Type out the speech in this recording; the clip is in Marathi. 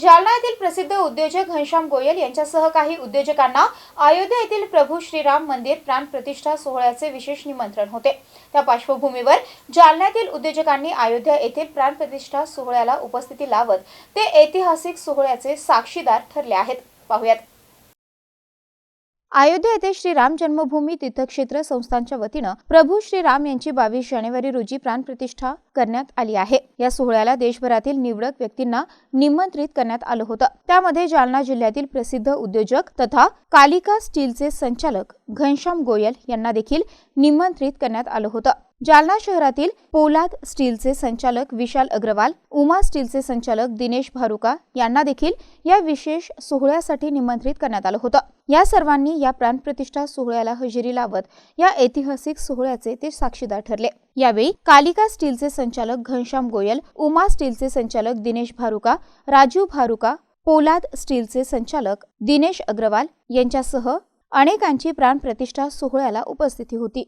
जालना येथील प्रसिद्ध उद्योजक घनश्याम गोयल यांच्यासह काही उद्योजकांना अयोध्या येथील प्रभू श्रीराम मंदिर प्राण प्रतिष्ठा सोहळ्याचे विशेष निमंत्रण होते. त्या पार्श्वभूमीवर जालन्यातील उद्योजकांनी अयोध्या येथील प्राण प्रतिष्ठा सोहळ्याला उपस्थिती लावत ते ऐतिहासिक सोहळ्याचे साक्षीदार ठरले आहेत. पाहुयात. अयोध्या येथे श्रीराम जन्मभूमी तीर्थक्षेत्र संस्थांच्या वतीनं प्रभू श्रीराम यांची बावीस जानेवारी रोजी प्राणप्रतिष्ठा करण्यात आली आहे. या सोहळ्याला देशभरातील निवडक व्यक्तींना निमंत्रित करण्यात आलं होतं. त्यामध्ये जालना जिल्ह्यातील प्रसिद्ध उद्योजक तथा कालिका स्टीलचे संचालक घनश्याम गोयल यांना देखील निमंत्रित करण्यात आलं होतं. जालना शहरातील पोलाद स्टीलचे संचालक विशाल अग्रवाल उमा स्टीलचे संचालक दिनेश भारुका यांना देखील या विशेष सोहळ्यासाठी निमंत्रित करण्यात आलं होतं. या सर्वांनी या प्राणप्रतिष्ठा सोहळ्याला हजेरी लावत या ऐतिहासिक सोहळ्याचे ते साक्षीदार ठरले. यावेळी कालिका स्टीलचे संचालक घनश्याम गोयल उमा स्टीलचे संचालक दिनेश भारुका राजू भारुका पोलाद स्टीलचे संचालक दिनेश अग्रवाल यांच्यासह अनेकांची प्राणप्रतिष्ठा सोहळ्याला उपस्थिती होती.